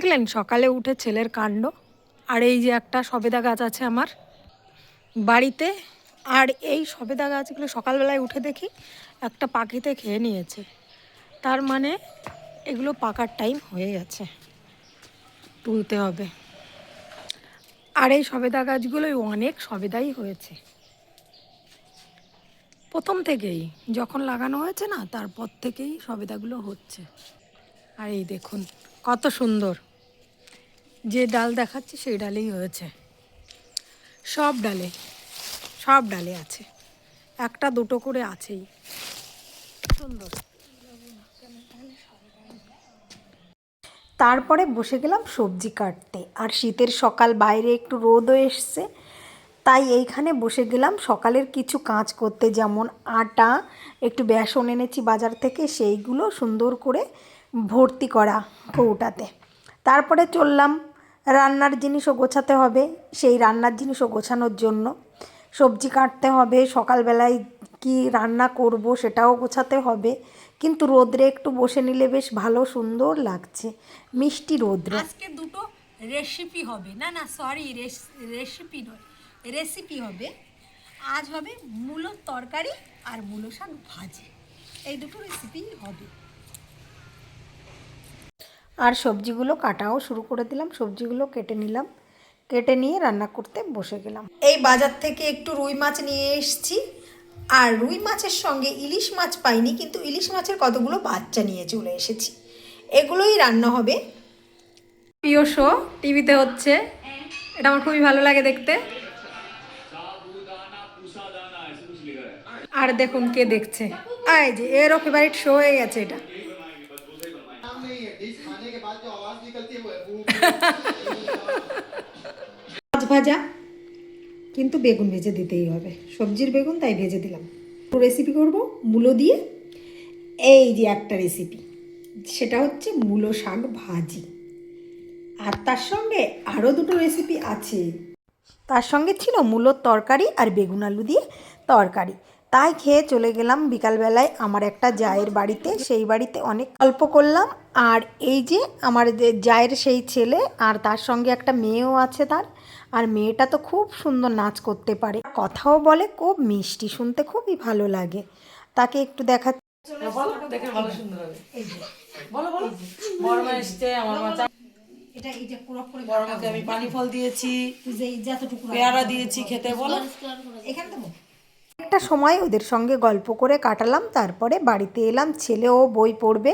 দেখলেন সকালে উঠে ছেলের কাণ্ড? আর এই যে একটা সবেদা গাছ আছে আমার বাড়িতে, আর এই সবেদা গাছগুলো সকালবেলায় উঠে দেখি একটা পাখিতে খেয়ে নিয়েছে। তার মানে এগুলো পাকার টাইম হয়ে গেছে, তুলতে হবে। আর এই সবেদা গাছগুলোই অনেক সবেদাই হয়েছে। প্রথম থেকেই যখন লাগানো হয়েছে না, তারপর থেকেই সবেদাগুলো হচ্ছে। আর এই দেখুন, কত সুন্দর। যে ডাল দেখাচ্ছে সেই ডালেই হয়েছে। সব ডালে সব ডালে আছে। একটা, দুটো করে আছেই। সুন্দর। তারপরে বসে গেলাম সবজি কাটতে। আর শীতের সকাল বাইরে একটু রোদও এসছে। তাই এইখানে বসে গেলাম সকালের কিছু কাজ করতে। যেমন আটা, একটু বেসন এনেছি বাজার থেকে, সেইগুলো সুন্দর করে ভর্তি করা কৌটাতে তারপরে চললাম রান্নার জিনিসও গোছাতে হবে, সেই রান্নার জিনিসও গোছানোর জন্য। সবজি কাটতে হবে, সকালবেলায় কি রান্না করব সেটাও গোছাতে হবে। কিন্তু রোদ্রে একটু বসে নিলে বেশ ভালো সুন্দর লাগছে, মিষ্টি রোদ্রে। আজকে দুটো রেসিপি হবে, না না সরি রেসিপি নয় রেসিপি হবে। আজ হবে মূলো তরকারি আর মূলো শাক ভাজি। এই দুটো রেসিপি হবে। আর সবজিগুলো কাটাও শুরু করে দিলাম সবজিগুলো কেটে নিলাম। কেটে নিয়ে রান্না করতে বসে গেলাম। এই বাজার থেকে একটু রুই মাছ নিয়ে এসেছি। আর রুই মাছের সঙ্গে ইলিশ মাছ পাইনি কিন্তু ইলিশ মাছের কতগুলো বাচ্চা নিয়ে চলে এসেছি। এগুলোই রান্না হবে। প্রিয় শো টিভিতে হচ্ছে। এটা আমার খুবই ভালো লাগে দেখতে। আর দেখুন কে দেখছে। আয় যে এরও ফেভারিট শো হয়ে গেছে এটা। মাছ ভাজা, কিন্তু বেগুন ভেজে দিতেই হবে। সবজির বেগুন, তাই ভেজে দিলাম। রেসিপি করব, মূলো দিয়ে। এই যে একটা রেসিপি সেটা হচ্ছে মূলো শাক ভাজি। আর তার সঙ্গে আরও দুটো রেসিপি আছে। তার সঙ্গে ছিল মূলোর তরকারি আর বেগুন আলু দিয়ে তরকারি। তাই খেয়ে চলে গেলাম বিকালবেলায় আমার একটা জায়ের বাড়িতে। সেই বাড়িতে অনেক গল্প করলাম। আর এই যে আমার যে জায়ের সেই ছেলে আর তার সঙ্গে একটা মেয়েও আছে তার। আর মেয়েটা তো খুব সুন্দর নাচ করতে পারে। কথাও বলে খুব মিষ্টি শুনতে খুবই ভালো লাগে। তাকে একটু দেখা এটা পুরো করে বড় মাকে আমি পানি ফল দিয়েছি পেয়ারা দিয়েছি খেতে বলো। এখানে একটা সময় ওদের সঙ্গে গল্প করে কাটালাম তারপরে বাড়িতে এলাম ছেলেও বই পড়বে।